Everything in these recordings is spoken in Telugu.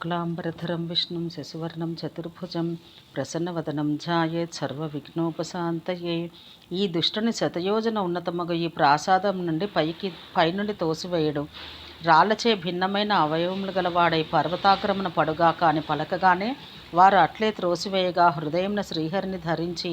శుక్లాంబరధరం విష్ణుం శశివర్ణం చతుర్భుజం ప్రసన్నవదనం ఝాయేత్ సర్వవిఘ్నోపశాంతయే ఈ దుష్టుని శతయోజన ఉన్నతమగు ఈ ప్రాసాదం నుండి పైకి పైనుండి తోసివేయడు. రాళ్ళచే భిన్నమైన అవయవములు గలవాడై పర్వతాక్రమణ పడుగాక అని పలకగానే వారు అట్లే త్రోసివేయగా హృదయంన శ్రీహరిని ధరించి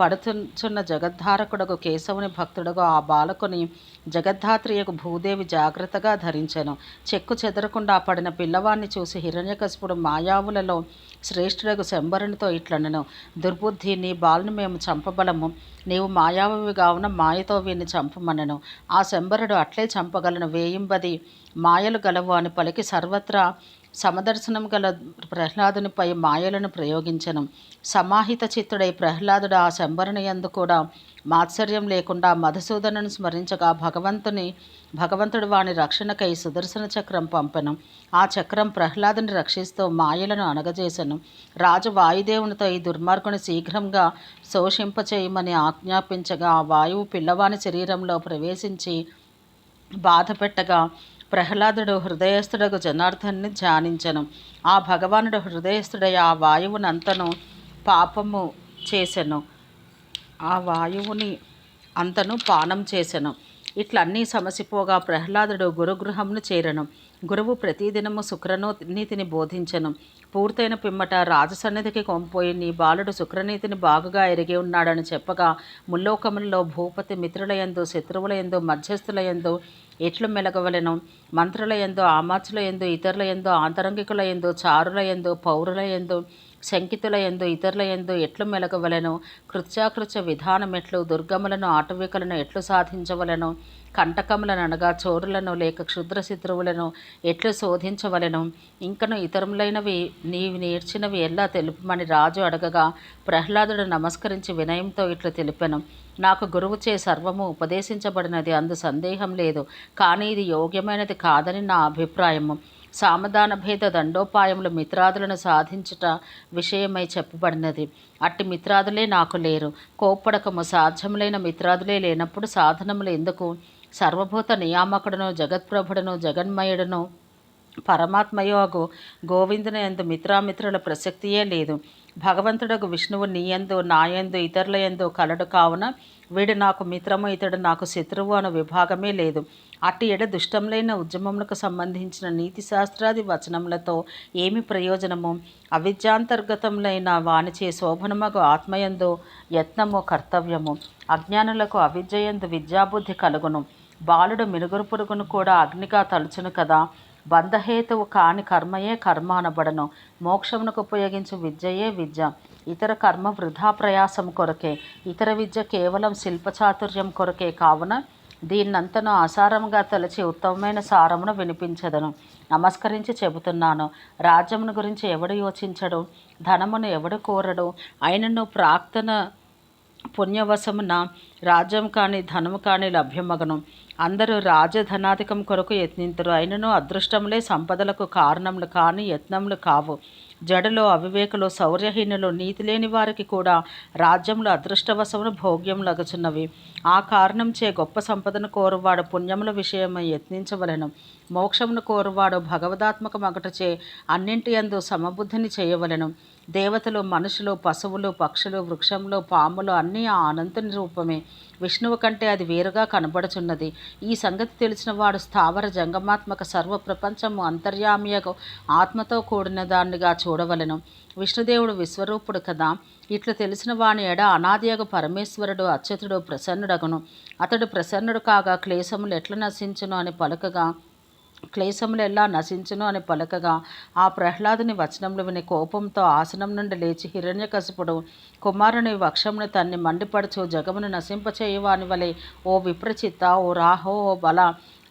పడుతున్న జగద్ధారకుడగు కేశవుని భక్తుడకు ఆ బాలకుని జగద్ధాత్రియకు భూదేవి జాగ్రత్తగా ధరించెను. చెక్కు చెదరకుండా పడిన పిల్లవాణ్ణి చూసి హిరణ్యకశపుడు మాయావులలో శ్రేష్ఠుడగు శంబరునితో ఇట్లనను. దుర్బుద్ధి నీ బాలుని మేము చంపబలము. నీవు మాయావి కావున మాయతో వీరిని చంపమనను. ఆ శంబరుడు అట్లే చంపగలను. వేయింబది మాయలు గలవు అని పలికి సర్వత్రా సమదర్శనం గల ప్రహ్లాదునిపై మాయలను ప్రయోగించను. సమాహిత చిత్తుడై ప్రహ్లాదుడు ఆ శంబరుని యందు కూడా మాత్సర్యం లేకుండా మధుసూదనను స్మరించగా భగవంతుని భగవంతుడు వాని రక్షణకై సుదర్శన చక్రం పంపెను. ఆ చక్రం ప్రహ్లాదుని రక్షిస్తూ మాయలను అనగజేసెను రాజు వాయుదేవునితో ఈ దుర్మార్గుని శీఘ్రంగా శోషింపచేయమని ఆజ్ఞాపించగా ఆ వాయువు పిల్లవాని శరీరంలో ప్రవేశించి బాధపెట్టగా ప్రహ్లాదుడు హృదయస్థుడకు జనార్దన్ని ధ్యానించను. ఆ భగవానుడు హృదయస్థుడై ఆ వాయువునంతను పాపము చేసెను. ఆ వాయువుని అంతను పానం చేసెను. ఇట్లన్నీ సమసిపోగా ప్రహ్లాదుడు గురుగృహంను చేరను. గురువు ప్రతిదినము శుక్రనీతిని బోధించను. పూర్తయిన పిమ్మట రాజసన్నిధికి కొంపోయి నీ బాలుడు శుక్రనీతిని బాగుగా ఎరిగి ఉన్నాడని చెప్పగా ముల్లోకములలో భూపతి మిత్రులయందు శత్రువులయందు మధ్యస్థులయందు ఎట్లు మెలగవలెను? మంత్రుల ఎందు ఆమాచుల ఎందు ఇతరుల ఎందు శంకితుల ఎందు ఇతరుల ఎందు ఎట్లు మెలగవలను? కృత్యాకృత్య విధానం ఎట్లు? దుర్గములను ఆటవికలను ఎట్లు సాధించవలను? కంటకములను అనగా చోరులను లేక క్షుద్ర శత్రువులను ఎట్లు శోధించవలను? ఇంకను ఇతరులైనవి నీవి నేర్చినవి ఎలా తెలుపమని రాజు అడగగా ప్రహ్లాదుడు నమస్కరించి వినయంతో ఇట్లు తెలిపాను. నాకు గురువుచే సర్వము ఉపదేశించబడినది అందు సందేహం లేదు. కానీ ఇది యోగ్యమైనది కాదని నా అభిప్రాయము. సామధాన భేద దండోపాయములు మిత్రాదులను సాధించుట విషయమై చెప్పబడినది. అట్టి మిత్రాదులే నాకు లేరు. కోప్పడకము సాధ్యములైన మిత్రాదులే లేనప్పుడు సాధనములు ఎందుకు? సర్వభూత నియామకుడును జగత్ప్రభుడును జగన్మయుడును పరమాత్మయోగు గోవిందుని ఎందు మిత్రామిత్రుల ప్రసక్తియే లేదు. భగవంతుడకు విష్ణువు నీయందు నాయందు ఇతరుల ఎందు కలడు కావున వీడు నాకు మిత్రము ఇతడు నాకు శత్రువు అను విభాగమే లేదు. అట్టి ఎడ దుష్టములైన ఉద్యమములకు సంబంధించిన నీతి శాస్త్రాది వచనములతో ఏమి ప్రయోజనము? అవిద్యాంతర్గతములైన వానిచే శోభనమగు ఆత్మయందు యత్నము కర్తవ్యము. అజ్ఞానులకు అవిద్యయందు విద్యాబుద్ధి కలుగును. బాలుడు మినుగురు పురుగును కూడా అగ్నిగా తలుచును కదా. బంధహేతువు కాని కర్మయే కర్మ అనబడను మోక్షమునకు ఉపయోగించు విద్యయే విద్య. ఇతర కర్మ వృధా ప్రయాసం కొరకే. ఇతర విద్య కేవలం శిల్పచాతుర్యం కొరకే కావున దీన్నంతను ఆసారముగా తలచి ఉత్తమమైన సారమును వినిపించదను. నమస్కరించి చెబుతున్నాను. రాజ్యమును గురించి ఎవడు యోచించడు? ధనమును ఎవడు కోరడు? అయినను ప్రాక్తన పుణ్యవశమున రాజ్యం కానీ ధనము కానీ లభ్యమగను. అందరూ రాజధనాధికం కొరకు యత్నింతురు. అయినను అదృష్టములే సంపదలకు కారణములు కాని యత్నములు కావు. జడలో అవివేకులు శౌర్యహీనులు నీతి లేని వారికి కూడా రాజ్యములు అదృష్టవశమును భోగ్యములగుచున్నవి ఆ కారణం చే గొప్ప సంపదను కోరువాడు పుణ్యముల విషయమై యత్నించవలెను. మోక్షమును కోరువాడు భగవదాత్మక మగటచే అన్నింటి యందు సమబుద్ధిని చేయవలెను. దేవతలు మనుషులు పశువులు పక్షులు వృక్షంలో పాములు అన్నీ ఆ అనంతుని రూపమే. విష్ణువు కంటే అది వేరుగా కనబడుచున్నది. ఈ సంగతి తెలిసిన వాడు స్థావర జంగమాత్మక సర్వ ప్రపంచము అంతర్యామియకు ఆత్మతో కూడిన దానిగా చూడవలెను. విష్ణుదేవుడు విశ్వరూపుడు కదా. ఇట్లు తెలిసిన వాని ఎడ అనాదియగు పరమేశ్వరుడు అచ్యుతుడు ప్రసన్నుడగును. అతడు ప్రసన్నుడు కాగా క్లేశములు ఎట్లా నశించును అని పలుకగా క్లేశములు ఎలా నశించును అని పలకగా ఆ ప్రహ్లాదుని వచనములు విని కోపంతో ఆసనం నుండి లేచి హిరణ్యకశిపుడు కుమారుని వక్షమును తన్ని మండిపడుచు జగమును నశింపచేయువాని వలె ఓ విప్రచిత్త ఓ రాహో ఓ బల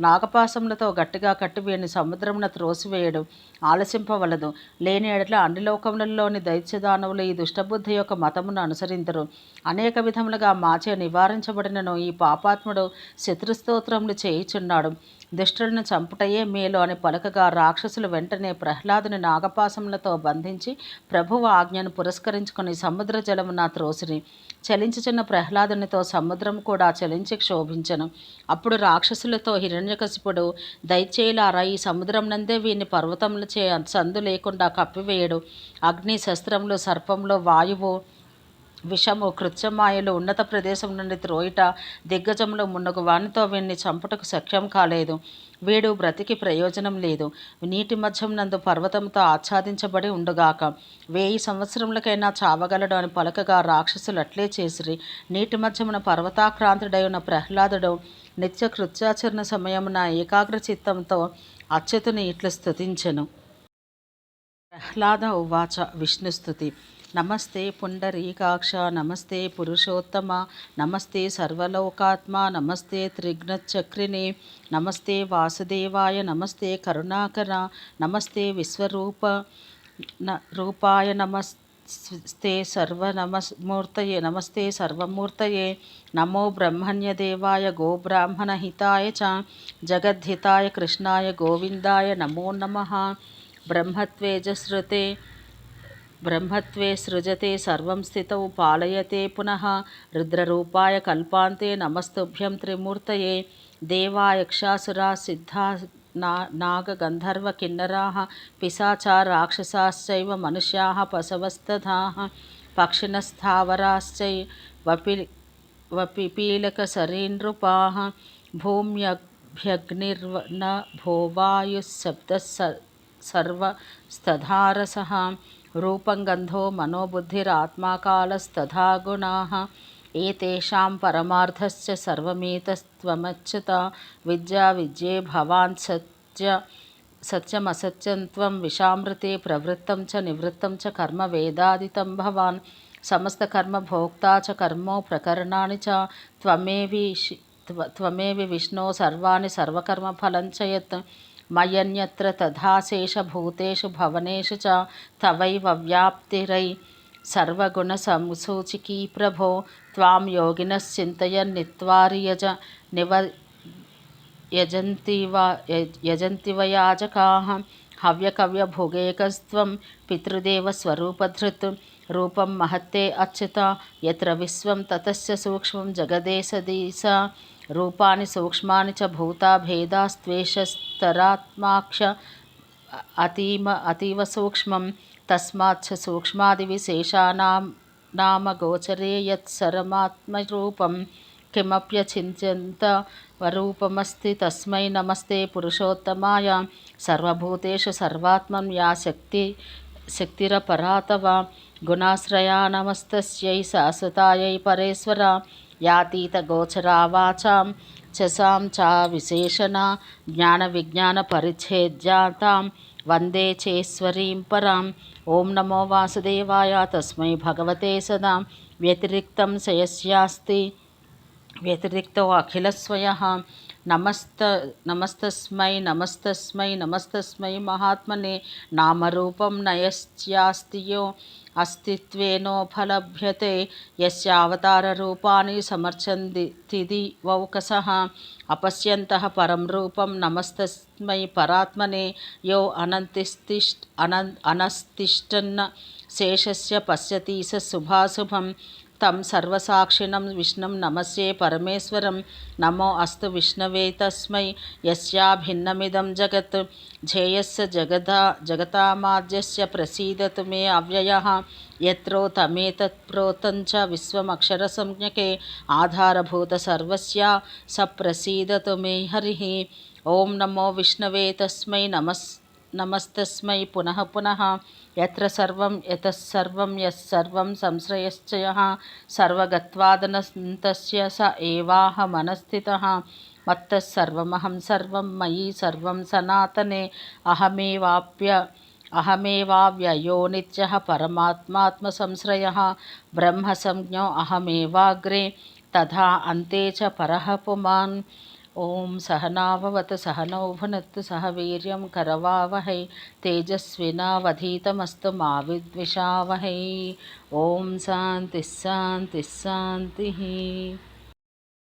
నాగపాశములతో గట్టిగా కట్టి వీడిని సముద్రమున త్రోసివేయడు ఆలసింపవలదు. లేని ఎడల అన్ని లోకములలోని దైత్యదానవులు ఈ దుష్టబుద్ధి యొక్క మతమును అనుసరించరు అనేక విధములుగా మాచే నివారించబడినను ఈ పాపాత్ముడు శత్రుస్తోత్రములు చేయుచున్నాడు. దుష్టులను చంపుటయే మేలు అని పలకగా రాక్షసులు వెంటనే ప్రహ్లాదుని నాగపాసములతో బంధించి ప్రభువు ఆజ్ఞను పురస్కరించుకుని సముద్ర జలమున త్రోసిరి. చలించుచున్న ప్రహ్లాదునితో సముద్రం కూడా చలించి క్షోభించను. అప్పుడు రాక్షసులతో హిరణ్య హిరణ్యకశిపుడు దయచేయులారా ఈ సముద్రం నందే వీని పర్వతములచే సందు లేకుండా కప్పివేయడు. అగ్ని శస్త్రములు సర్పంలో వాయువు విషము కృత్యమాయలు. ఉన్నత ప్రదేశం నుండి త్రోయిట దిగ్గజంలో మున్నగు వానితో వీణ్ణి చంపుటకు సఖ్యం కాలేదు. వీడు బ్రతికి ప్రయోజనం లేదు. నీటి మధ్యం నందు పర్వతంతో ఆచ్ఛాదించబడి ఉండుగాక. వేయి సంవత్సరములకైనా చావగలడు అని పలకగా రాక్షసులు అట్లే చేసిరి. నీటి మధ్యమున పర్వతాక్రాంతుడై ఉన్న ప్రహ్లాదుడు నిత్య కృత్యాచరణ సమయమున ఏకాగ్ర చిత్తంతో అచ్యుతుని ఇట్లు స్థుతించెను ప్రహ్లాద ఉవాచ విష్ణుస్థుతి నమస్తే పుండరీకాక్ష నమస్తే పురుషోత్తమ నమస్తే సర్వలోకాత్మ నమస్తే త్రిఘ్నచక్రిణి నమస్తే వాసుదేవాయ నమస్తే కరుణాకర నమస్తే విశ్వరూప రూపాయ నమస్తే ते सर्वनमस्मूर्तये, नमस्ते सर्वमूर्त नमो ब्रह्मण्यदेवाय, गोब्राह्मणहिताय च, जगद्धिताय, कृष्णाय गोविंदाय नमो नमः। ब्रह्मत्वेजस्रते ब्रह्मत्वे सृजते, सर्वं स्थितौ पालयते पुनः। रुद्ररूपाय कल्पान्ते नमस्तुभ्यं त्रिमूर्तये देवायक्षासुरा सिद्धा ना नागगन्धर्वकिन्नराः पिशाचा राक्षसाश्चैव मनुष्याः पशवस्तथाः पक्षिणस्थावराश्चै वपि वपिपीलकसरीनृपाः भूम्यभ्यग्निर्व मनोबुद्धिरात्मा कालस्तथा गुणाः एतेषां परमार्थश्च सर्वमेतस्त्वमच्युता। विद्या विद्ये भवान् सत्य सत्यमसत्यं त्वं विषामृते प्रवृत्तं च निवृत्तं च कर्म वेदादितं भवान्। समस्तकर्मभोक्ता च कर्मो प्रकरणानि च त्वमेविषि त्वमेव विष्णो सर्वाणि सर्वकर्मफलं च यत्। मयन्यत्र तथा भवनेषु च तवैव व्याप्तिरै। సర్వగుణ సర్వగుణసంసూచికీ ప్రభో త్వాం యోగినశ్చింతయన్నిత్వారి యజ నివ యజంతివ యజంతివయాజకాः హవ్యకవ్యభుగేకస్త్వం పితృదేవస్వరూపధృత్ రూపం మహత్తే అచ్యుత ఎత్ర విశ్వం తతస్య సూక్ష్మం జగదేశదీశ రూపాని సూక్ష్మాని చ భూతాభేదాస్త్వేషస్తరాత్మాక్ష అతీమ అతీవ సూక్ష్మం तस्माच्च सूक्ष्मादिविशेषाणां नामगोचरे यत्सरमात्मरूपं किमप्यचिन्त्यन्तमरूपमस्ति तस्मै नमस्ते पुरुषोत्तमाय। सर्वभूतेषु सर्वात्मन् या शक्ति शक्तिरपरा तव गुणाश्रया नमस्तस्यै शाश्वतायै परेश्वरा। यातीतगोचरा वाचां चसां च विशेषणा ज्ञानविज्ञानपरिच्छेद्यातां वंदे चेस्वरी परा। ओं नमो वासुदेवाय, तस्म भगवते सदा। व्यतिरिक्त शयस्यास्ति। व्यतिरिक्त अखिलस्वय। नमस्त, नमस्तस्म नमस्म नमस्तस्म महात्मने। नाम नयस्यास्ति यो। అస్తిత్వేనోపలభ్యతే యస్యావతారూపాన్ని సమర్చంది తిది వౌకస అపశ్యంత పరం రూపం నమస్తస్మై పరాత్మనే యో అనంతిస్తిష్ట అన అనస్తిష్టన్న శేషస్య పశ్యతి స శుభాశుభం तम सर्वसाक्षिण विष्णु नमस्े परमेश्वर। नमो अस्त विष्णवे तस्म। यस्याभिन्नमिदं जगत्। झेयस जगदा जगता प्रसीदतु मे अव्यय। यत्रो तमेतत्प्रोतञ्च विश्वमक्षरसंज्ञके। आधारभूतसर्वस्य स प्रसीदतु मे हरि। ओं नमो विष्णवे तस्म। नमस् नमस्तस्मै पुनः पुनः। यत्र सर्वं यतःसर्वं यस्सर्वं संश्रयश्च यः सर्वगत्वादनन्तस्य स एवाहमनस्थितः मत्तः सर्वमहं सर्वं, मयि सर्व सनातने। अहमेवाप्य, अहमेवाव्ययो नित्यः परमात्मात्मसंश्रयः। ब्रह्मसंज्ञो अहमेवाग्रे। तथा अन्ते च परः पुमान्। ఓం సహనావవతు సహనౌభునత్తు సహ వీర్యం కరవావహై తేజస్వినావధీతమస్తు మా విద్విషావహై ఓం శాంతి శాంతి శాంతి.